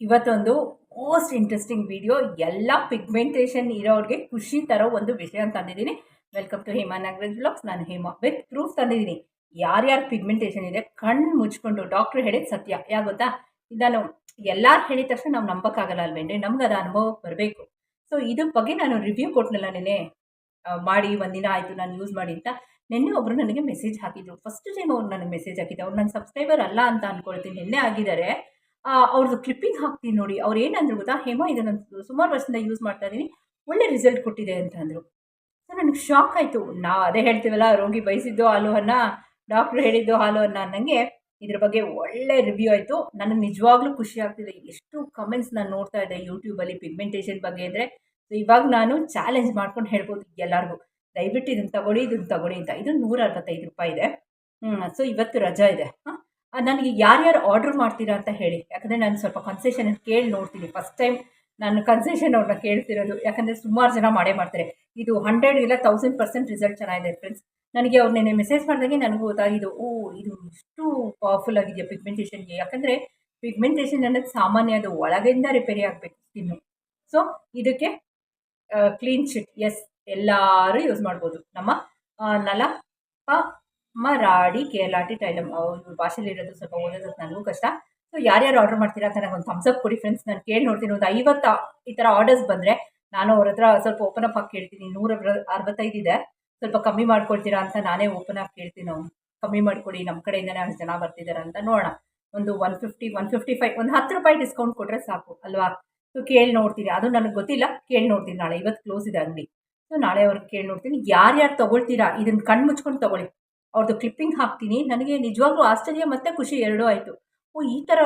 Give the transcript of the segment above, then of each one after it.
ಇವತ್ತೊಂದು most interesting video ಎಲ್ಲ pigmentation ಇರೋರಿಗೆ ಖುಷಿ ತರೋ ಒಂದು ವಿಷಯ ಅಂತ ತಂದಿದ್ದೀನಿ welcome to Hema Nagaraj blogs ನಾನು ಹೇಮಾ ವಿತ್ ಪ್ರೂಫ್ ತಂದಿದ್ದೀನಿ. ಯಾರ್ಯಾರು ಪಿಗ್ಮೆಂಟೇಷನ್ ಇದೆ ಕಣ್ಣು ಮುಚ್ಕೊಂಡು ಡಾಕ್ಟ್ರು ಹೇಳಿದ ಸತ್ಯ. ಯಾ ಗೊತ್ತಾ? ನಾನು ಎಲ್ಲಾರು ಹೇಳಿದ ತಕ್ಷಣ ನಾವು ನಂಬಕ್ಕಾಗಲ್ಲ ಅಲ್ವೇಂದ್ರೆ ನಮ್ಗೆ ಅದು ಅನುಭವ ಬರಬೇಕು. ಸೊ ಇದ್ರ ಬಗ್ಗೆ ನಾನು ರಿವ್ಯೂ ಕೊಟ್ಟನಲ್ಲ ನೆನೆ ಮಾಡಿ ಒಂದಿನ ಆಯಿತು ನಾನು ಯೂಸ್ ಮಾಡಿ ಅಂತ. ನಿನ್ನೆ ಒಬ್ಬರು ನನಗೆ ಮೆಸೇಜ್ ಹಾಕಿದ್ರು. ಫಸ್ಟ್ ಟೈಮ್ ಅವ್ರು ನನಗೆ ಮೆಸೇಜ್ ಹಾಕಿದ್ರು. ಅವ್ರು ನನ್ನ ಸಬ್ಸ್ಕ್ರೈಬರ್ ಅಲ್ಲ ಅಂತ ಅಂದ್ಕೊಳ್ತೀನಿ ನಿನ್ನೆ ಆಗಿದ್ದಾರೆ. ಅವ್ರದ್ದು ಕ್ಲಿಪ್ಪಿಂಗ್ ಹಾಕ್ತೀನಿ ನೋಡಿ. ಅವ್ರು ಏನಂದ್ರು ಗೊತ್ತಾ? ಹೇಮಾ ಇದನ್ನು ಸುಮಾರು ವರ್ಷದಿಂದ ಯೂಸ್ ಮಾಡ್ತಾ ಇದ್ದೀನಿ ಒಳ್ಳೆ ರಿಸಲ್ಟ್ ಕೊಟ್ಟಿದೆ ಅಂತ ಅಂದರು. ಸೊ ನನಗೆ ಶಾಕ್ ಆಯಿತು. ನಾ ಅದೇ ಹೇಳ್ತೀವಲ್ಲ, ರೋಗಿ ಬಯಸಿದ್ದು ಅನ್ನ ಡಾಕ್ಟ್ರು ಹೇಳಿದ್ದು ಅನ್ನ ಅನ್ನಂಗೆ ಇದ್ರ ಬಗ್ಗೆ ಒಳ್ಳೆ ರಿವ್ಯೂ ಆಯಿತು. ನನಗೆ ನಿಜವಾಗ್ಲೂ ಖುಷಿ ಆಗ್ತಿದೆ. ಎಷ್ಟು ಕಮೆಂಟ್ಸ್ ನಾನು ನೋಡ್ತಾ ಇದ್ದೆ ಯೂಟ್ಯೂಬಲ್ಲಿ ಪಿಗ್ಮೆಂಟೇಷನ್ ಬಗ್ಗೆ ಅಂದರೆ. ಸೊ ಇವಾಗ ನಾನು ಚಾಲೆಂಜ್ ಮಾಡ್ಕೊಂಡು ಹೇಳ್ಬೋದು ಎಲ್ಲರಿಗೂ. ದಯವಿಟ್ಟು ಇದನ್ನು ತಗೊಳ್ಳಿ ಇದನ್ನು ತಗೊಳ್ಳಿ ಅಂತ. ಇದು ನೂರ ಅರವತ್ತೈದು ರೂಪಾಯಿ ಇದೆ. ಸೊ ಇವತ್ತು ರಜಾ ಇದೆ. ಹಾಂ? ನನಗೆ ಯಾರ್ಯಾರು ಆರ್ಡರ್ ಮಾಡ್ತೀರಾ ಅಂತ ಹೇಳಿ. ಯಾಕಂದರೆ ನಾನು ಸ್ವಲ್ಪ ಕನ್ಸೆಷನ್ ಕೇಳಿ ನೋಡ್ತೀನಿ. ಫಸ್ಟ್ ಟೈಮ್ ನಾನು ಕನ್ಸೆಷನ್ ಅವ್ರನ್ನ ಕೇಳ್ತಿರೋದು. ಯಾಕಂದರೆ ಸುಮಾರು ಜನ ಮಾಡೇ ಮಾಡ್ತಾರೆ. ಇದು ಹಂಡ್ರೆಡ್ ಇಲ್ಲ ತೌಸಂಡ್ ಪರ್ಸೆಂಟ್ ರಿಸಲ್ಟ್ ಚೆನ್ನಾಗಿದೆ ಫ್ರೆಂಡ್ಸ್ ನನಗೆ ಅವ್ರು ನೆನೆ ಮೆಸೇಜ್ ಮಾಡಿದಾಗೆ ನನಗೂ ಗೊತ್ತಾಗಿದ್ದು ಓ, ಇದು ಇಷ್ಟು ಪವರ್ಫುಲ್ ಆಗಿದೆಯಾ ಪಿಗ್ಮೆಂಟೇಷನ್ಗೆ ಯಾಕಂದರೆ ಪಿಗ್ಮೆಂಟೇಷನ್ ಅನ್ನೋದು ಸಾಮಾನ್ಯ ಅದು ಒಳಗಿಂದ ರಿಪೇರಿ ಆಗಬೇಕು ಸ್ಕಿನ್ನು ಸೊ ಇದಕ್ಕೆ ಕ್ಲೀನ್ ಶಿಟ್ ಎಸ್ ಎಲ್ಲರೂ ಯೂಸ್ ಮಾಡ್ಬೋದು. ನಮ್ಮ ನಲ ನಲಪ ಮರಾಡಿ ಕೇರಳಾಟಿ ಟೈಲಮ್ ಇವ್ರ ಭಾಷೆಲಿ ಇರೋದು ಸ್ವಲ್ಪ ಓದೋದು ನನಗೂ ಕಷ್ಟ. ಸೊ ಯಾರ್ಯಾರು ಆರ್ಡರ್ ಮಾಡ್ತೀರಾ ಅಂತ ನನಗೆ ಒಂದು ಥಮ್ಸಪ್ ಕೊಡಿ ಫ್ರೆಂಡ್ಸ್ ನಾನು ಕೇಳಿ ನೋಡ್ತೀನಿ. ಒಂದು ಐವತ್ತು ಈ ಥರ ಆರ್ಡರ್ಸ್ ಬಂದರೆ ನಾನು ಅವ್ರ ಹತ್ರ ಸ್ವಲ್ಪ ಓಪನ್ ಅಪ್ ಆಗಿ ಕೇಳ್ತೀನಿ. ನೂರ ಅರವತ್ತೈದು ಇದೆ. ಸ್ವಲ್ಪ ಕಮ್ಮಿ ಮಾಡ್ಕೊಳ್ತೀರಾ ಅಂತ ನಾನೇ ಓಪನ್ ಆಗಿ ಕೇಳ್ತೀನಿ ನಾವು ಕಮ್ಮಿ ಮಾಡಿಕೊಡಿ ನಮ್ಮ ಕಡೆಯಿಂದನೇ ಅಷ್ಟು ಜನ ಬರ್ತಿದ್ದಾರೆ ಅಂತ ನೋಡೋಣ. ಒಂದು one fifty one fifty five ಒಂದು ಹತ್ತು ರೂಪಾಯಿ ಡಿಸ್ಕೌಂಟ್ ಕೊಟ್ಟರೆ ಸಾಕು, ಅಲ್ವಾ? ಸೊ ಕೇಳಿ ನೋಡ್ತೀನಿ. ಅದು ನನಗೆ ಗೊತ್ತಿಲ್ಲ. ಕೇಳಿ ನೋಡ್ತೀನಿ. ನಾಳೆ ಇವತ್ತು ಕ್ಲೋಸ್ ಇದೆ ಅಂಗಡಿ. ಸೊ ನಾಳೆ ಅವ್ರಿಗೆ ಕೇಳಿ ನೋಡ್ತೀನಿ. ಯಾರ್ಯಾರು ತೊಗೊಳ್ತೀರಾ? ಇದನ್ನು ಕಣ್ಣು ಮುಚ್ಕೊಂಡು ತೊಗೊಳ್ಳಿ. ಅವ್ರದ್ದು ಕ್ಲಿಪ್ಪಿಂಗ್ ಹಾಕ್ತೀನಿ. ನನಗೆ ನಿಜವಾಗ್ಲೂ ಆಶ್ಚರ್ಯ ಮತ್ತು ಖುಷಿ ಎರಡೂ ಆಯಿತು. ಓ, ಈ ಥರ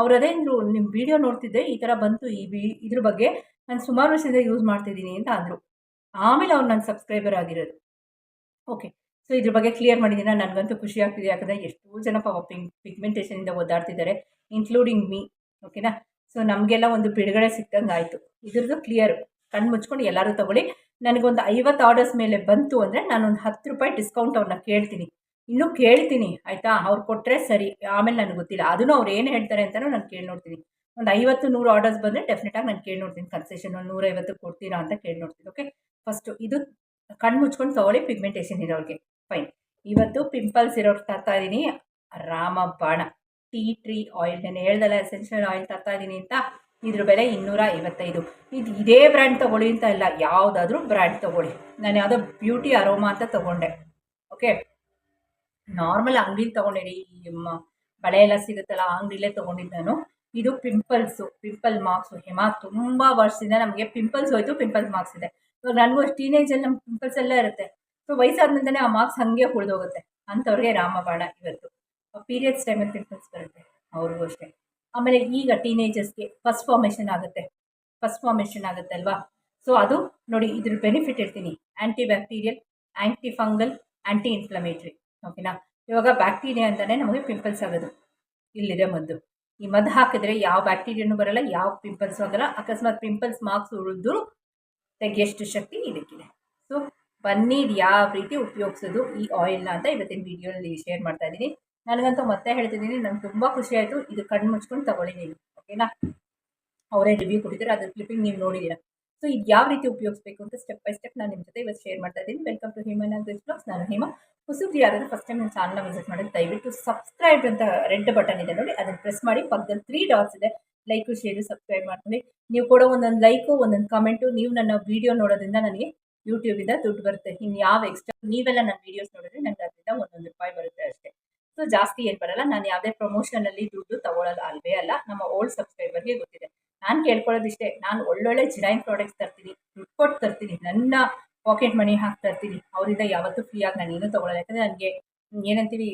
ಅವ್ರು ಅದೇ ಅಂದರು ನಿಮ್ಮ ವಿಡಿಯೋ ನೋಡ್ತಿದ್ದೆ, ಈ ಥರ ಬಂತು, ಈ ಬಿ ಇದ್ರ ಬಗ್ಗೆ ನಾನು ಸುಮಾರು ವರ್ಷದಿಂದ ಯೂಸ್ ಮಾಡ್ತಿದ್ದೀನಿ ಅಂತ ಅಂದರು. ಆಮೇಲೆ ಅವ್ರು ನನ್ನ ಸಬ್ಸ್ಕ್ರೈಬರ್ ಆಗಿರೋದು. ಓಕೆ ಸೊ ಇದ್ರ ಬಗ್ಗೆ ಕ್ಲಿಯರ್ ಮಾಡಿದ್ದೀನ ನನಗಂತೂ ಖುಷಿ ಆಗ್ತಿದೆ. ಯಾಕಂದರೆ ಎಷ್ಟೋ ಜನ ಪಾಪ ಪಿಂಗ್ ಪಿಗ್ಮೆಂಟೇಷನಿಂದ ಓದಾಡ್ತಿದ್ದಾರೆ ಇನ್ಕ್ಲೂಡಿಂಗ್ ಮೀ ಓಕೆನಾ ಸೊ ನಮಗೆಲ್ಲ ಒಂದು ಬಿಡುಗಡೆ ಸಿಕ್ಕಂಗೆ ಆಯಿತು ಇದ್ರದ್ದು ಕ್ಲಿಯರ್ ಕಣ್ಣು ಮುಚ್ಕೊಂಡು ಎಲ್ಲರೂ ತಗೊಳ್ಳಿ. ನನಗೊಂದು ಐವತ್ತು ಆರ್ಡರ್ಸ್ ಮೇಲೆ ಬಂತು ಅಂದರೆ ನಾನೊಂದು ಹತ್ತು ರೂಪಾಯಿ ಡಿಸ್ಕೌಂಟ್ ಅವ್ರನ್ನ ಕೇಳ್ತೀನಿ. ಇನ್ನೂ ಕೇಳ್ತೀನಿ, ಆಯಿತಾ? ಅವ್ರು ಕೊಟ್ಟರೆ ಸರಿ. ಆಮೇಲೆ ನನಗೆ ಗೊತ್ತಿಲ್ಲ. ಅದನ್ನು ಅವ್ರು ಏನು ಹೇಳ್ತಾರೆ ಅಂತಲೂ ನಾನು ಕೇಳಿ ನೋಡ್ತೀನಿ. ಒಂದು ಐವತ್ತು, ನೂರು ಆರ್ಡರ್ಸ್ ಬಂದರೆ ಡೆಫಿನೆಟಾಗಿ ನಾನು ಕೇಳಿ ನೋಡ್ತೀನಿ. ಕನ್ಸೆಷನ್ ಒಂದು ನೂರೈವತ್ತು ಕೊಡ್ತೀರಾ ಅಂತ ಕೇಳಿ ನೋಡ್ತೀನಿ ಓಕೆ ಫಸ್ಟು ಇದು ಕಣ್ಣು ಮುಚ್ಕೊಂಡು ತಗೊಳ್ಳಿ ಪಿಗ್ಮೆಂಟೇಷನ್ ಇರೋರಿಗೆ. ಫೈನ್ ಇವತ್ತು ಪಿಂಪಲ್ಸ್ ಇರೋರು ತರ್ತಾ ಇದ್ದೀನಿ ರಾಮಬಾಣ. ಟೀ ಟ್ರೀ ಆಯಿಲ್ ನಾನು ಹೇಳ್ದಲ್ಲ ಎಸೆನ್ಷಿಯಲ್ ಆಯಿಲ್ ತರ್ತಾ ಇದ್ದೀನಿ ಅಂತ. ಇದ್ರ ಬೆಲೆ ಇನ್ನೂರ ಐವತ್ತೈದು. ಇದು ಇದೇ ಬ್ರ್ಯಾಂಡ್ ತೊಗೊಳ್ಳಿ ಅಂತ ಇಲ್ಲ ಯಾವುದಾದ್ರೂ ಬ್ರ್ಯಾಂಡ್ ತೊಗೊಳ್ಳಿ. ನಾನು ಯಾವುದೋ ಬ್ಯೂಟಿ ಅರೋಮಾ ಅಂತ ತೊಗೊಂಡೆ. ಓಕೆ ನಾರ್ಮಲ್ ಅಂಗಡಿಲಿ ತೊಗೊಂಡಿರಿ ಈ ಬಳೆ ಎಲ್ಲ ಸಿಗುತ್ತಲ್ಲ ಅಂಗಡಿಲೇ ತೊಗೊಂಡಿದ್ದು ನಾನು. ಇದು ಪಿಂಪಲ್ಸು ಪಿಂಪಲ್ ಮಾರ್ಕ್ಸು ಹೆಮ, ತುಂಬ ವರ್ಷದಿಂದ ನಮಗೆ ಪಿಂಪಲ್ಸ್ ಹೋಯಿತು ಪಿಂಪಲ್ಸ್ ಮಾರ್ಕ್ಸ್ ಇದೆ. ಇವಾಗ ನನಗೂ ಟೀನೇಜಲ್ಲಿ ನಮ್ಮ ಪಿಂಪಲ್ಸ್ ಎಲ್ಲ ಇರುತ್ತೆ. ಸೊ ವಯಸ್ಸಾದ್ಮೇಲೆ ಆ ಮಾರ್ಕ್ಸ್ ಹಾಗೆ ಉಳಿದೋಗುತ್ತೆ. ಅಂಥವ್ರಿಗೆ ರಾಮಬಾಣ ಇವತ್ತು. ಪೀರಿಯಡ್ಸ್ ಟೈಮಲ್ಲಿ ಪಿಂಪಲ್ಸ್ ಬರುತ್ತೆ. ಅವ್ರಿಗೂ ಅಷ್ಟೇ. ಆಮೇಲೆ ಈಗ ಟೀನೇಜರ್ಸ್ಗೆ ಫಸ್ಟ್ ಫಾರ್ಮೇಷನ್ ಆಗುತ್ತೆ. ಫಸ್ಟ್ ಫಾರ್ಮೇಷನ್ ಆಗುತ್ತೆ ಅಲ್ವಾ? ಸೊ ಅದು ನೋಡಿ ಇದ್ರ ಬೆನಿಫಿಟ್ ಇರ್ತೀನಿ anti bacterial anti fungal anti inflammatory ಓಕೆನಾ ಇವಾಗ ಬ್ಯಾಕ್ಟೀರಿಯಾ ಅಂತಲೇ ನಮಗೆ ಪಿಂಪಲ್ಸ್ ಆಗೋದು. ಇಲ್ಲಿದೆ ಮದ್ದು. ಈ ಮದ್ದು ಹಾಕಿದ್ರೆ ಯಾವ ಬ್ಯಾಕ್ಟೀರಿಯಾನು ಬರಲ್ಲ, ಯಾವ ಪಿಂಪಲ್ಸ್ ಆಗಲ್ಲ ಅಕಸ್ಮಾತ್ ಪಿಂಪಲ್ಸ್ ಮಾರ್ಕ್ಸ್ ಉಳಿದ್ರು ತೆಗೆಯಷ್ಟು ಶಕ್ತಿ ಇದಕ್ಕಿದೆ. ಸೊ ಬನ್ನಿ ಯಾವ ರೀತಿ ಉಪಯೋಗಿಸೋದು ಈ ಆಯಿಲ್ನ ಅಂತ ಇವತ್ತಿನ ವೀಡಿಯೋನಲ್ಲಿ ಶೇರ್ ಮಾಡ್ತಾ ಇದ್ದೀನಿ. ನನಗಂತೂ ಮತ್ತೆ ಹೇಳ್ತಿದ್ದೀನಿ, ನಂಗೆ ತುಂಬ ಖುಷಿ ಆಯಿತು. ಇದು ಕಣ್ಣು ಮುಚ್ಕೊಂಡು ತಗೊಳ್ಳಿ ನೀವು ಓಕೆನಾ ಅವರೇ ರಿವ್ಯೂ ಕೊಟ್ಟಿದ್ದಾರೆ, ಅದ್ರ ಕ್ಲಿಪ್ಪಿಂಗ್ ನೀವು ನೋಡಿದ್ದೀರಾ ಸೊ ಇದು ಯಾವ ರೀತಿ ಉಪಯೋಗಿಸಬೇಕು ಅಂತ ಸ್ಟೆಪ್ ಬೈ ಸ್ಟೆಪ್ ನಾನು ನಿಮ್ಮ ಜೊತೆ ಇವತ್ತು ಶೇರ್ ಮಾಡ್ತಾ ಇದ್ದೀನಿ. Welcome to Hema Nagaraj blogs ನಾನು ಹಿಮ ಹೊಸಬ್ರು ಯಾರಾದರೂ ಫಸ್ಟ್ ಟೈಮ್ ನನ್ನ ಚಾನಲ್ನ ವಿಸಿಟ್ ಮಾಡಿದ್ರೆ ದಯವಿಟ್ಟು ಸಬ್ಸ್ಕ್ರೈಬ್ ಅಂತ ರೆಡ್ ಬಟನ್ ಇದೆ ನೋಡಿ, ಅದನ್ನು ಪ್ರೆಸ್ ಮಾಡಿ, ಪಕ್ಕದಲ್ಲಿ ತ್ರೀ ಡಾಟ್ಸ್ ಇದೆ. ಲೈಕು ಶೇರು ಸಬ್ಸ್ಕ್ರೈಬ್ ಮಾಡ್ಕೊಳ್ಳಿ. ನೀವು ಕೊಡೋ ಒಂದೊಂದು ಲೈಕು ಒಂದೊಂದು ಕಮೆಂಟು ನೀವು ನನ್ನ ವೀಡಿಯೋ ನೋಡೋದ್ರಿಂದ ನನಗೆ ಯೂಟ್ಯೂಬಿಂದ ದುಡ್ಡು ಬರುತ್ತೆ. ಇನ್ನು ಯಾವ ಎಕ್ಸ್ಟ್ರಾ ನೀವೆಲ್ಲ ನನ್ನ ವೀಡಿಯೋಸ್ ನೋಡಿದ್ರೆ ನನಗೆ ಅದರಿಂದ ಒಂದೊಂದು ರೂಪಾಯಿ ಬರುತ್ತೆ ಅಷ್ಟೇ. ಜಾಸ್ತಿ ಏನು ಬರಲ್ಲ. ನಾನು ಯಾವುದೇ ಪ್ರಮೋಷನಲ್ಲಿ ದುಡ್ಡು ತಗೊಳ್ಳೋದು ಅಲ್ವೇ ಅಲ್ಲ, ನಮ್ಮ ಓಲ್ಡ್ ಸಬ್ಸ್ಕ್ರೈಬರ್ಗೆ ಗೊತ್ತಿದೆ. ನಾನು ಕೇಳ್ಕೊಳ್ಳೋದಿಷ್ಟೇ, ನಾನು ಒಳ್ಳೊಳ್ಳೆ ಜಿನೈನ್ ಪ್ರಾಡಕ್ಟ್ಸ್ ತರ್ತೀನಿ, ದುಡ್ಡು ಕೊಟ್ಟು ತರ್ತೀನಿ, ನನ್ನ ಪಾಕೆಟ್ ಮನಿ ಹಾಕಿ ತರ್ತೀನಿ. ಅವರಿಂದ ಯಾವತ್ತೂ ಫ್ರೀಯಾಗಿ ನಾನು ಏನೂ ತೊಗೊಳ್ಳಲ್ಲ ಯಾಕಂದರೆ ನನಗೆ ಏನಂತೀವಿ,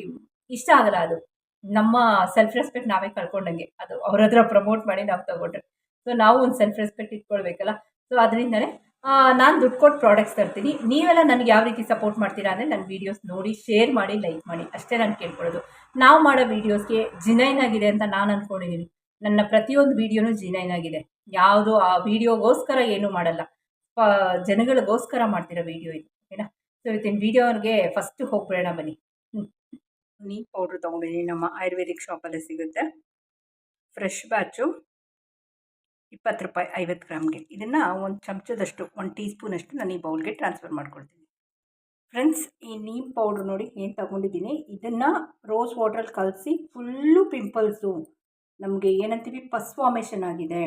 ಇಷ್ಟ ಆಗಲ್ಲ ಅದು. ನಮ್ಮ ಸೆಲ್ಫ್ ರೆಸ್ಪೆಕ್ಟ್ ನಾವೇ ಕಳ್ಕೊಂಡಂಗೆ. ಅದು ಅವ್ರ ಹತ್ರ ಪ್ರಮೋಟ್ ಮಾಡಿ ನಾವು ತೊಗೊಂಡ್ರೆ. ಸೊ ನಾವು ಒಂದು ಸೆಲ್ಫ್ ರೆಸ್ಪೆಕ್ಟ್ ಇಟ್ಕೊಳ್ಬೇಕಲ್ಲ. ಸೊ ಅದರಿಂದಲೇ ನಾನು ದುಡ್ಡು ಕೊಟ್ಟು ಪ್ರಾಡಕ್ಟ್ಸ್ ತರ್ತೀನಿ. ನೀವೆಲ್ಲ ನನಗೆ ಯಾವ ರೀತಿ ಸಪೋರ್ಟ್ ಮಾಡ್ತೀರಾ ಅಂದರೆ ನನ್ನ ವೀಡಿಯೋಸ್ ನೋಡಿ ಶೇರ್ ಮಾಡಿ ಲೈಕ್ ಮಾಡಿ. ಅಷ್ಟೇ ನಾನು ಕೇಳ್ಕೊಳ್ಳೋದು. ನಾವು ಮಾಡೋ ವೀಡಿಯೋಸ್ಗೆ ಜಿನೈನ್ ಆಗಿದೆ ಅಂತ ನಾನು ಅಂದ್ಕೊಂಡಿದ್ದೀನಿ ನನ್ನ ಪ್ರತಿಯೊಂದು ವೀಡಿಯೋನೂ ಜಿನೈನ್ ಆಗಿದೆ. ಯಾವುದು ಆ ವೀಡಿಯೋಗೋಸ್ಕರ ಏನೂ ಮಾಡಲ್ಲ. ಜನಗಳಿಗೋಸ್ಕರ ಮಾಡ್ತಿರೋ ವೀಡಿಯೋ ಇದು ಓಕೆನಾ ಸೊ ಇವತ್ತಿನ ವೀಡಿಯೋಗೆ ಫಸ್ಟ್ ಹೋಗ್ಬಿಡೋಣ ಬನ್ನಿ. ನೀ ಪೌಡ್ರ್ ತೊಗೊಂಡಿದ್ದೀನಿ ನಮ್ಮ ಆಯುರ್ವೇದಿಕ್ ಶಾಪಲ್ಲೇ ಸಿಗುತ್ತೆ. ಫ್ರೆಶ್ ಬ್ಯಾಚು ಇಪ್ಪತ್ತು ರೂಪಾಯಿ ಐವತ್ತು ಗ್ರಾಮ್ಗೆ. ಇದನ್ನು ಒಂದು ಚಮಚದಷ್ಟು, ಒಂದು ಟೀ ಸ್ಪೂನಷ್ಟು ನಾನು ಈ ಬೌಲ್ಗೆ ಟ್ರಾನ್ಸ್ಫರ್ ಮಾಡ್ಕೊಳ್ತೀನಿ. ಫ್ರೆಂಡ್ಸ್ ಈ ನೀಮ್ ಪೌಡ್ರ್ ನೋಡಿ ಏನು ತಗೊಂಡಿದ್ದೀನಿ? ಇದನ್ನು ರೋಸ್ ವಾಟ್ರಲ್ಲಿ ಕಲಸಿ ಫುಲ್ಲು ಪಿಂಪಲ್ಸು ನಮಗೆ ಏನಂತೀವಿ? ಪಸ್ ಫಾರ್ಮೇಷನ್ ಆಗಿದೆ.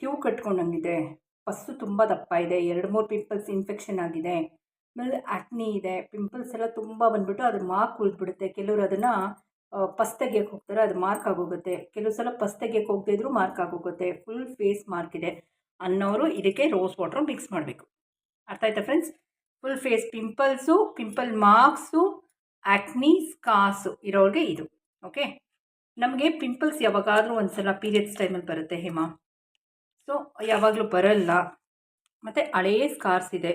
ಕ್ಯೂ ಕಟ್ಕೊಂಡಂಗಿದೆ. ಪಸ್ಸು ತುಂಬ ದಪ್ಪ ಇದೆ. ಎರಡು, ಮೂರು ಪಿಂಪಲ್ಸ್ ಇನ್ಫೆಕ್ಷನ್ ಆಗಿದೆ. ಆಮೇಲೆ ಆ್ಯಕ್ನಿ ಇದೆ. ಪಿಂಪಲ್ಸ್ ಎಲ್ಲ ತುಂಬ ಬಂದುಬಿಟ್ಟು ಅದು ಮಾಕ್ ಉಳಿದ್ಬಿಡುತ್ತೆ. ಕೆಲವರು ಅದನ್ನು ಪಸ್ ತೆಗಿಯೋಕೆ ಹೋಗ್ತಾರೆ, ಅದು ಮಾರ್ಕ್ ಆಗೋಗುತ್ತೆ. ಕೆಲವು ಸಲ ಪಸ್ ತೆಗಿಯೋಕೆ ಹೋಗದೇ ಇದ್ರೂ ಮಾರ್ಕ್ ಆಗೋಗುತ್ತೆ. ಫುಲ್ ಫೇಸ್ ಮಾರ್ಕ್ ಇದೆ ಅನ್ನೋರು ಇದಕ್ಕೆ ರೋಸ್ ವಾಟರ್ ಮಿಕ್ಸ್ ಮಾಡಬೇಕು. ಅರ್ಥ ಆಯ್ತಾ friends full face pimples pimple marks acne scars ಇರೋರಿಗೆ ಇದು ಓಕೆ ನಮಗೆ ಪಿಂಪಲ್ಸ್ ಯಾವಾಗಾದರೂ ಒಂದು ಸಲ ಪೀರಿಯಡ್ಸ್ ಟೈಮಲ್ಲಿ ಬರುತ್ತೆ ಹೇಮಾ. ಸೊ ಯಾವಾಗಲೂ ಬರಲ್ಲ. ಮತ್ತು ಹಳೆಯ ಸ್ಕಾರ್ಸ್ ಇದೆ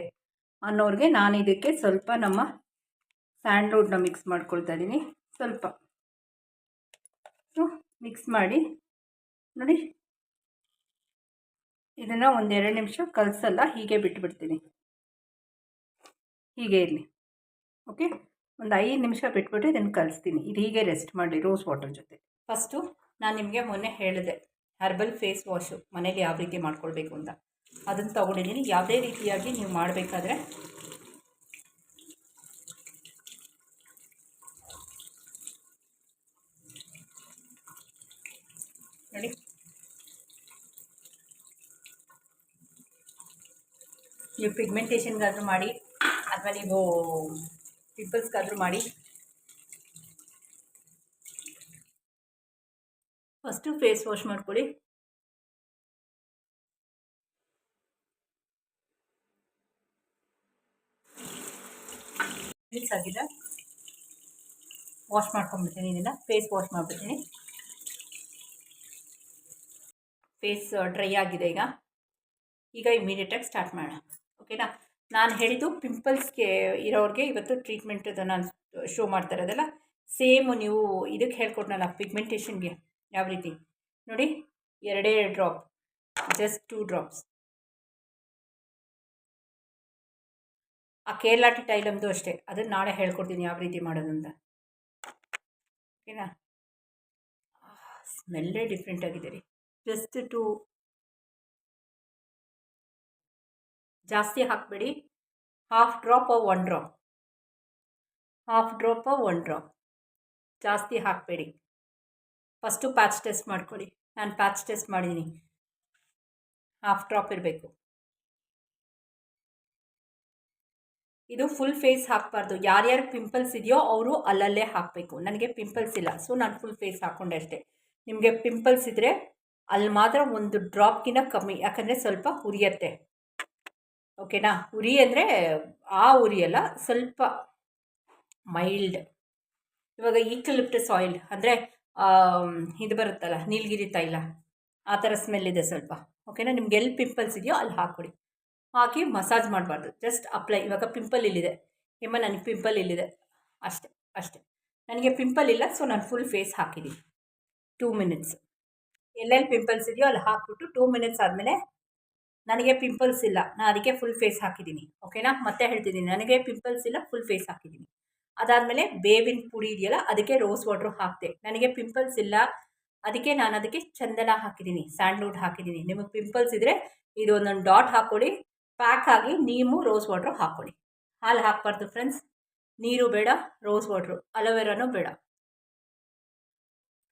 ಅನ್ನೋರಿಗೆ ನಾನು ಇದಕ್ಕೆ ಸ್ವಲ್ಪ ನಮ್ಮ ಸ್ಯಾಂಡ್ಲ್ವುಡ್ನ ಮಿಕ್ಸ್ ಮಾಡ್ಕೊಳ್ತಾ ಇದ್ದೀನಿ. ಸ್ವಲ್ಪ. ಮಿಕ್ಸ್ ಮಾಡಿ ನೋಡಿ. ಇದನ್ನು ಒಂದೆರಡು ನಿಮಿಷ ಕಲಸಲ್ಲ, ಹೀಗೆ ಬಿಟ್ಬಿಡ್ತೀನಿ. ಹೀಗೆ ಇರಲಿ. ಓಕೆ? ಒಂದು ಐದು ನಿಮಿಷ ಬಿಟ್ಬಿಟ್ಟು ಇದನ್ನು ಕಲಿಸ್ತೀನಿ. ಇದು ಹೀಗೆ ರೆಸ್ಟ್ ಮಾಡಿ ರೋಸ್ ವಾಟರ್ ಜೊತೆ. ಫಸ್ಟು ನಾನು ನಿಮಗೆ ಮೊನ್ನೆ ಹೇಳಿದೆ, ಹರ್ಬಲ್ ಫೇಸ್ ವಾಶು ಮನೇಲಿ ಯಾವ ರೀತಿ ಮಾಡ್ಕೊಳ್ಬೇಕು ಅಂತ. ಅದನ್ನು ತೊಗೊಂಡಿದ್ದೀನಿ. ಯಾವುದೇ ರೀತಿಯಾಗಿ ನೀವು ಮಾಡಬೇಕಾದ್ರೆ ನೋಡಿ ನೀವು ಪಿಗ್ಮೆಂಟೇಷನ್ಗಾದರೂ ಮಾಡಿ, ಅಥವಾ ನೀವು ಪಿಂಪಲ್ಸ್ಗಾದರೂ ಮಾಡಿ. ಫಸ್ಟು ಫೇಸ್ ವಾಶ್ ಮಾಡ್ಕೊಳ್ಳಿ. ಆಗಿದೆ ವಾಶ್ ಮಾಡ್ಕೊಂಡ್ಬಿಡ್ತೀನಿ ಇದನ್ನು ಫೇಸ್ ವಾಶ್ ಮಾಡಿಬಿಡ್ತೀನಿ. ಫೇಸ್ ಡ್ರೈ ಆಗಿದೆ ಈಗ. ಈಗ ಇಮಿಡಿಯೇಟಾಗಿ ಸ್ಟಾರ್ಟ್ ಮಾಡೋಣ. ಓಕೆನಾ ನಾನು ಹೇಳಿದ್ದು ಪಿಂಪಲ್ಸ್ಗೆ ಇರೋರಿಗೆ ಇವತ್ತು ಟ್ರೀಟ್ಮೆಂಟದು ನಾನು ಶೋ ಮಾಡ್ತಾ ಇರೋದಲ್ಲ. ಸೇಮು ನೀವು ಇದಕ್ಕೆ ಹೇಳ್ಕೊಟ್ನಲ್ಲ ಪಿಗ್ಮೆಂಟೇಷನ್ಗೆ ಯಾವ ರೀತಿ? ನೋಡಿ, ಎರಡೇ ಡ್ರಾಪ್ ಜಸ್ಟ್ ಟೂ ಡ್ರಾಪ್ಸ್ ಆ ಕೇರಳಾಟಿ ಟೈಲಮ್ದು ಅಷ್ಟೇ ಅದನ್ನು ನಾಳೆ ಹೇಳ್ಕೊಡ್ತೀನಿ ಯಾವ ರೀತಿ ಮಾಡೋದು ಅಂತ. ಓಕೆನಾ ಸ್ಮೆಲ್ಲೇ ಡಿಫ್ರೆಂಟ್ ಆಗಿದೆ ರೀ. ಜಸ್ಟ್ ಟು ಜಾಸ್ತಿ ಹಾಕಬೇಡಿ. Half drop one drop half drop one drop ಜಾಸ್ತಿ ಹಾಕಬೇಡಿ. ಫಸ್ಟು ಪ್ಯಾಚ್ ಟೆಸ್ಟ್ ಮಾಡ್ಕೊಳ್ಳಿ. ನಾನು ಪ್ಯಾಚ್ ಟೆಸ್ಟ್ ಮಾಡಿದ್ದೀನಿ ಹಾಫ್ ಡ್ರಾಪ್ ಇರಬೇಕು. ಇದು ಫುಲ್ ಫೇಸ್ ಹಾಕಬಾರ್ದು. ಯಾರ್ಯಾರು ಪಿಂಪಲ್ಸ್ ಇದೆಯೋ ಅವರು ಅಲ್ಲಲ್ಲೇ ಹಾಕಬೇಕು. ನನಗೆ ಪಿಂಪಲ್ಸ್ ಇಲ್ಲ. ಸೊ ನಾನು ಫುಲ್ ಫೇಸ್ ಹಾಕ್ಕೊಂಡೆ ಅಷ್ಟೇ. ನಿಮಗೆ ಪಿಂಪಲ್ಸ್ ಇದ್ದರೆ ಅಲ್ಲಿ ಮಾತ್ರ ಒಂದು ಡ್ರಾಪ್ಗಿನ ಕಮ್ಮಿ, ಯಾಕಂದರೆ ಸ್ವಲ್ಪ ಉರಿಯತ್ತೆ. ಓಕೆನಾ ಉರಿ ಅಂದರೆ ಆ ಉರಿಯಲ್ಲ ಸ್ವಲ್ಪ ಮೈಲ್ಡ್ ಇವಾಗ ಈಕ್ಲಿಪ್ಟಸ್ ಆಯಿಲ್ ಅಂದರೆ ಇದು ಬರುತ್ತಲ್ಲ, ನೀಲಗಿರಿ ತೈಲ, ಆ ಥರ ಸ್ಮೆಲ್ ಇದೆ ಸ್ವಲ್ಪ. ಓಕೆನಾ ನಿಮ್ಗೆ ಎಲ್ಲಿ ಪಿಂಪಲ್ಸ್ ಇದೆಯೋ ಅಲ್ಲಿ ಹಾಕ್ಕೊಡಿ ಹಾಕಿ ಮಸಾಜ್ ಮಾಡಬಾರ್ದು. ಜಸ್ಟ್ ಅಪ್ಲೈ ಇವಾಗ ಪಿಂಪಲ್ ಇಲ್ಲಿದೆ. ಏಮ್ಮ ನನಗೆ ಪಿಂಪಲ್ ಇಲ್ಲಿದೆ. ಅಷ್ಟೆ ಅಷ್ಟೆ. ನನಗೆ ಪಿಂಪಲ್ ಇಲ್ಲ ಸೊ ನಾನು ಫುಲ್ ಫೇಸ್ ಹಾಕಿದ್ದೀನಿ ಟೂ ಮಿನಿಟ್ಸ್ ಎಲ್ಲೆಲ್ಲಿ ಪಿಂಪಲ್ಸ್ ಇದೆಯೋ ಅಲ್ಲಿ ಹಾಕ್ಬಿಟ್ಟು ಟೂ ಮಿನಿಟ್ಸ್ ಆದಮೇಲೆ ನನಗೆ ಪಿಂಪಲ್ಸ್ ಇಲ್ಲ. ನಾನು ಅದಕ್ಕೆ ಫುಲ್ ಫೇಸ್ ಹಾಕಿದ್ದೀನಿ. ಓಕೆನಾ ಮತ್ತೆ ಹೇಳ್ತಿದ್ದೀನಿ. ನನಗೆ ಪಿಂಪಲ್ಸ್ ಇಲ್ಲ ಫುಲ್ ಫೇಸ್ ಹಾಕಿದ್ದೀನಿ. ಅದಾದಮೇಲೆ ಬೇವಿನ ಪುಡಿ ಇದೆಯಲ್ಲ, ಅದಕ್ಕೆ ರೋಸ್ ವಾಟ್ರು ಹಾಕಿದೆ. ನನಗೆ ಪಿಂಪಲ್ಸ್ ಇಲ್ಲ. ಅದಕ್ಕೆ ನಾನು ಅದಕ್ಕೆ ಚಂದನ ಹಾಕಿದ್ದೀನಿ ಸ್ಯಾಂಡ್ಲ್ವುಡ್ ಹಾಕಿದ್ದೀನಿ. ನಿಮಗೆ ಪಿಂಪಲ್ಸ್ ಇದ್ದರೆ ಇದು ಒಂದೊಂದು ಡಾಟ್ ಹಾಕ್ಕೊಳ್ಳಿ ಪ್ಯಾಕ್ ಆಗಿ ನೀಮು ರೋಸ್ ವಾಟ್ರು ಹಾಕ್ಕೊಳ್ಳಿ ಹಾಲು ಹಾಕಬಾರ್ದು ಫ್ರೆಂಡ್ಸ್ ನೀರು ಬೇಡ ರೋಸ್ ವಾಟ್ರು ಅಲೋವೆರಾನು ಬೇಡ.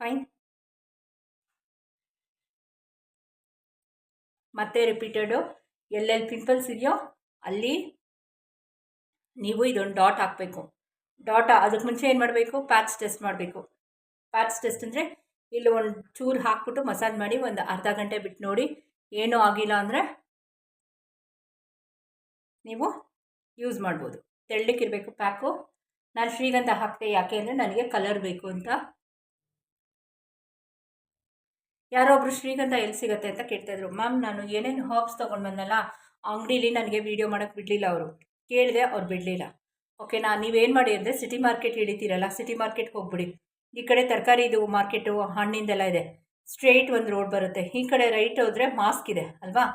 ಫೈನ್ ಮತ್ತೆ ರಿಪೀಟೆಡು ಎಲ್ಲೆಲ್ಲಿ ಪಿಂಪಲ್ಸ್ ಇದೆಯೋ ಅಲ್ಲಿ ನೀವು ಇದೊಂದು ಡಾಟ್ ಹಾಕಬೇಕು. ಡಾಟ್ ಅದಕ್ಕೆ ಮುಂಚೆ ಏನು ಮಾಡಬೇಕು? ಪ್ಯಾಚ್ ಟೆಸ್ಟ್ ಮಾಡಬೇಕು. ಪ್ಯಾಚ್ ಟೆಸ್ಟ್ ಅಂದರೆ ಇಲ್ಲಿ ಒಂದು ಚೂರು ಹಾಕ್ಬಿಟ್ಟು ಮಸಾಜ್ ಮಾಡಿ ಒಂದು ಅರ್ಧ ಗಂಟೆ ಬಿಟ್ಟು ನೋಡಿ ಏನೂ ಆಗಿಲ್ಲ ಅಂದರೆ ನೀವು ಯೂಸ್ ಮಾಡ್ಬೋದು. ತೆಳ್ಳಕ್ಕಿರಬೇಕು ಪ್ಯಾಕು ನಾನು ಶ್ರೀಗಂಧ ಹಾಕ್ತೆ ಯಾಕೆ ಅಂದರೆ ನನಗೆ ಕಲರ್ ಬೇಕು ಅಂತ ಯಾರೋ ಒಬ್ರು ಶ್ರೀಗಂಧ ಎಲ್ಲಿ ಸಿಗುತ್ತೆ ಅಂತ ಕೇಳ್ತಾಯಿದ್ರು ಮ್ಯಾಮ್, ನಾನು ಏನೇನು ಹರ್ಬ್ಸ್ ತೊಗೊಂಡು ಬಂದಲ್ಲ ಅಂಗಡೀಲಿ ನನಗೆ ವೀಡಿಯೋ ಮಾಡೋಕ್ಕೆ ಬಿಡಲಿಲ್ಲ ಅವರು. ಕೇಳಿದೆ ಅವ್ರು ಬಿಡಲಿಲ್ಲ. ಓಕೆನಾ ನೀವೇನು ಮಾಡಿ ಅಂದರೆ ಸಿಟಿ ಮಾರ್ಕೆಟ್ ಇಳಿತೀರಲ್ಲ ಸಿಟಿ ಮಾರ್ಕೆಟ್ ಹೋಗ್ಬಿಡಿ. ಈ ಕಡೆ ತರಕಾರಿ ಇದು ಮಾರ್ಕೆಟು ಹಣ್ಣಿಂದೆಲ್ಲ ಇದೆ. ಸ್ಟ್ರೇಟ್ ಒಂದು ರೋಡ್ ಬರುತ್ತೆ. ಈ ಕಡೆ ರೈಟ್ ಹೋದರೆ ಮಾಸ್ಕ್ ಇದೆ, ಅಲ್ವಾ?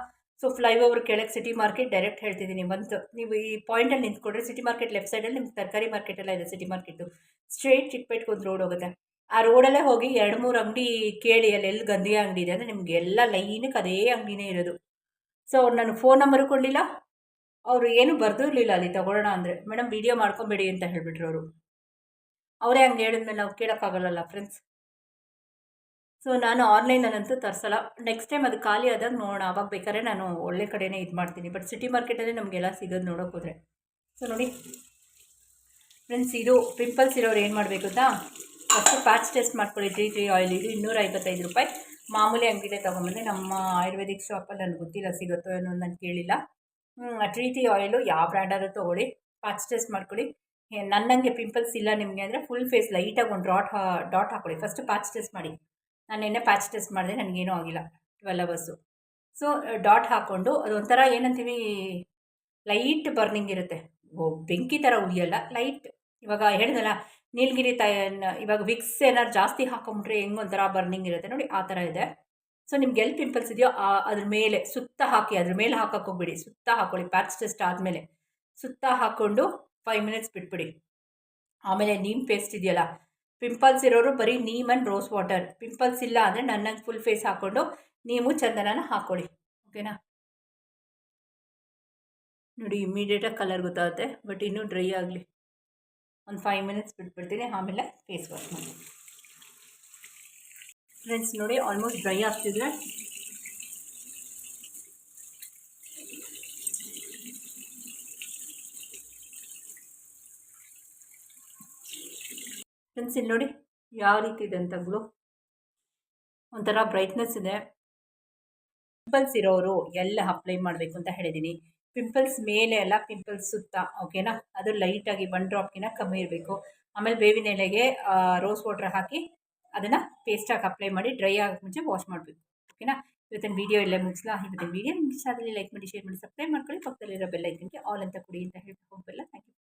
ಸೊ ಫ್ಲೈಓವರ್ ಕೆಳಗೆ ಸಿಟಿ ಮಾರ್ಕೆಟ್ ಡೈರೆಕ್ಟ್ ಹೇಳ್ತಿದ್ದೀನಿ, ಬಂತು. ನೀವು ಈ ಪಾಯಿಂಟಲ್ಲಿ ನಿಂತ್ಕೊಂಡ್ರೆ ಸಿಟಿ ಮಾರ್ಕೆಟ್ ಲೆಫ್ಟ್ ಸೈಡಲ್ಲಿ ನಿಮ್ಗೆ ತರಕಾರಿ ಮಾರ್ಕೆಟ್ ಎಲ್ಲ ಇದೆ ಸಿಟಿ ಮಾರ್ಕೆಟು ಸ್ಟ್ರೇಟ್ ಚಿಕ್ಕಪೇಟ್ಗೆ ಒಂದು ರೋಡ್ ಹೋಗುತ್ತೆ. ಆ ರೋಡಲ್ಲೇ ಹೋಗಿ ಎರಡು ಮೂರು ಅಂಗಡಿ ಕೇಳಿ ಅಲ್ಲಿ ಎಲ್ಲಿ ಗಂಧಿ ಅಂಗಡಿ ಇದೆ ಅಂದರೆ ನಿಮ್ಗೆ ಎಲ್ಲ ಅದೇ ಅಂಗಡಿನೇ ಇರೋದು. ಸೊ ಅವ್ರು ನನಗೆ ಫೋನ್ ನಂಬರು ಕೊಡಲಿಲ್ಲ. ಅವರು ಏನು ಬರೆದು ಇರಲಿಲ್ಲ ಅಲ್ಲಿ ತಗೊಳ್ಳೋಣ ಅಂದರೆ. ಮೇಡಮ್ ವೀಡಿಯೋ ಮಾಡ್ಕೊಬೇಡಿ ಅಂತ ಹೇಳಿಬಿಟ್ರು ಅವರು. ಅವರೇ ಹಂಗೆ ಹೇಳಿದ್ಮೇಲೆ ನಾವು ಕೇಳೋಕ್ಕಾಗಲ್ಲ ಫ್ರೆಂಡ್ಸ್ ಸೊ ನಾನು ಆನ್ಲೈನಲ್ಲಂತೂ ತರಿಸಲ್ಲ. ನೆಕ್ಸ್ಟ್ ಟೈಮ್ ಅದು ಖಾಲಿ ಆದಾಗ ನೋಡೋಣ. ಅವಾಗ ಬೇಕಾದ್ರೆ ನಾನು ಒಳ್ಳೆ ಕಡೆನೇ ಇದು ಮಾಡ್ತೀನಿ. ಬಟ್ ಸಿಟಿ ಮಾರ್ಕೆಟಲ್ಲಿ ನಮಗೆಲ್ಲ ಸಿಗೋದು ನೋಡೋಕೆ ಹೋದರೆ. ಸೊ ನೋಡಿ. ಫ್ರೆಂಡ್ಸ್ ಇದು ಪಿಂಪಲ್ಸ್ ಇರೋರು ಏನು ಮಾಡಬೇಕು ಗೊತ್ತಾ? ಫಸ್ಟು ಪ್ಯಾಚ್ ಟೆಸ್ಟ್ ಮಾಡ್ಕೊಳ್ಳಿ ಟ್ರೀ ಟ್ರೀ ಆಯಿಲ್ ಇದು ಇನ್ನೂರ ಐವತ್ತೈದು ರೂಪಾಯಿ. ಮಾಮೂಲಿ ಅಂಗಡಿಲೇ ತೊಗೊಂಬಂದೆ ನಮ್ಮ ಆಯುರ್ವೇದಿಕ್ ಶಾಪಲ್ಲಿ ನನಗೆ ಗೊತ್ತಿಲ್ಲ ಸಿಗುತ್ತೋ ಏನೋ ನಾನು ಕೇಳಿಲ್ಲ. ಟ್ರೀ ಟ್ರೀ ಆಯಿಲು ಯಾವ ಬ್ರ್ಯಾಂಡಾದರೂ ತೊಗೊಳ್ಳಿ. ಪ್ಯಾಚ್ ಟೆಸ್ಟ್ ಮಾಡ್ಕೊಳ್ಳಿ. ನನ್ನಂಗೆ ಪಿಂಪಲ್ಸ್ ಇಲ್ಲ ನಿಮಗೆ ಅಂದರೆ ಫುಲ್ ಫೇಸ್ ಲೈಟಾಗಿ ಒಂದು ಡಾಟ್ ಡಾಟ್ ಹಾಕೊಳ್ಳಿ. ಫಸ್ಟ್ ಪ್ಯಾಚ್ ಟೆಸ್ಟ್ ಮಾಡಿ. ನಾನು ನಿನ್ನೆ ಪ್ಯಾಚ್ ಟೆಸ್ಟ್ ಮಾಡಿದೆ, ನನಗೇನೂ ಆಗಿಲ್ಲ. ಟ್ವೆಲ್ ಅವರ್ಸು ಸೊ ಡಾಟ್ ಹಾಕ್ಕೊಂಡು ಅದೊಂಥರ ಏನಂತೀವಿ ಲೈಟ್ ಬರ್ನಿಂಗ್ ಇರುತ್ತೆ. ಬೆಂಕಿ ಥರ ಉರಿಯಲ್ಲ. ಲೈಟ್ ಇವಾಗ ಹೇಳಿದ್ನಲ್ಲ ನೀಲಗಿರಿ ತಯ ಇವಾಗ ವಿಕ್ಸ್ ಏನಾದ್ರು ಜಾಸ್ತಿ ಹಾಕೊಂಡ್ರೆ ಹೆಂಗ್ ಒಂಥರ ಬರ್ನಿಂಗ್ ಇರುತ್ತೆ ನೋಡಿ, ಆ ಥರ ಇದೆ. ಸೊ ನಿಮ್ಗೆ ಎಲ್ಲಿ ಪಿಂಪಲ್ಸ್ ಇದೆಯೋ ಅದ್ರ ಮೇಲೆ ಸುತ್ತ ಹಾಕಿ, ಅದ್ರ ಮೇಲೆ ಹಾಕಕ್ಕೆ ಹೋಗ್ಬಿಡಿ. ಸುತ್ತ ಹಾಕೊಳ್ಳಿ ಪ್ಯಾಚ್ ಟೆಸ್ಟ್ ಆದಮೇಲೆ. ಸುತ್ತ ಹಾಕ್ಕೊಂಡು ಫೈವ್ ಮಿನಿಟ್ಸ್ ಬಿಟ್ಬಿಡಿ. ಆಮೇಲೆ ನೀಮ್ ಪೇಸ್ಟ್ ಇದೆಯಲ್ಲ ಪಿಂಪಲ್ಸ್ ಇರೋರು ಬರೀ neem and rose water pimples ಇಲ್ಲ ಅಂದರೆ ನನ್ನಂಗೆ ಫುಲ್ ಫೇಸ್ ಹಾಕ್ಕೊಂಡು ನೀವು ಚಂದನನ ಹಾಕ್ಕೊಳ್ಳಿ ಓಕೆನಾ ನೋಡಿ ಇಮ್ಮಿಡಿಯೇಟಾಗಿ ಕಲರ್ ಗೊತ್ತಾಗುತ್ತೆ ಬಟ್ ಇನ್ನೂ ಡ್ರೈ ಆಗಲಿ. ಒಂದು ಫೈವ್ ಮಿನಿಟ್ಸ್ ಬಿಟ್ಬಿಡ್ತೀನಿ, ಆಮೇಲೆ ಫೇಸ್ ವಾಶ್ ಮಾಡಿ ಫ್ರೆಂಡ್ಸ್ ನೋಡಿ ಆಲ್ಮೋಸ್ಟ್ ಡ್ರೈ ಆಗ್ತಿದ್ರೆ ಫ್ರೆಂಡ್ಸ್ ಇಲ್ಲಿ ನೋಡಿ, ಯಾವ ರೀತಿ ಇದೆ ಅಂತ ಗ್ಲೋ ಒಂಥರ ಬ್ರೈಟ್ನೆಸ್ ಇದೆ. ಪಿಂಪಲ್ಸ್ ಇರೋರು ಎಲ್ಲ ಅಪ್ಲೈ ಮಾಡಬೇಕು ಅಂತ ಹೇಳಿದ್ದೀನಿ. ಪಿಂಪಲ್ಸ್ ಮೇಲೆ ಅಲ್ಲ ಪಿಂಪಲ್ಸ್ ಸುತ್ತ ಓಕೆನಾ ಅದು ಲೈಟಾಗಿ ಒನ್ ಡ್ರಾಪ್ಗಿನ ಕಮ್ಮಿ ಇರಬೇಕು. ಆಮೇಲೆ ಬೇವಿನ ಎಲೆಗೆ ರೋಸ್ ವಾಟರ್ ಹಾಕಿ ಅದನ್ನು ಪೇಸ್ಟಾಗಿ ಅಪ್ಲೈ ಮಾಡಿ ಡ್ರೈ ಆಗೋಕ್ಕೆ ಮುಂಚೆ ವಾಶ್ ಮಾಡಬೇಕು ಓಕೆನಾ ಇವತ್ತಿನ ವೀಡಿಯೋ ಇಲ್ಲೇ ಮುಗಿಸ್ಲಾ? ಇವತ್ತಿನ ವೀಡಿಯೋ ಮುಗಿಸಾದಲ್ಲಿ ಲೈಕ್ ಮಾಡಿ ಶೇರ್ ಮಾಡಿ ಸಬ್ಸ್ಕ್ರೈಬ್ ಮಾಡ್ಕೊಳ್ಳಿ. ಪಕ್ಕದಲ್ಲಿರೋ ಬೆಲ್ಲೈಕನ್ಗೆ ಆಲ್ ಅಂತ ಕೊಡಿ ಅಂತ ಹೇಳ್ಕೊಂಡು ಬೆಲ್ಲ ಥ್ಯಾಂಕ್ ಯು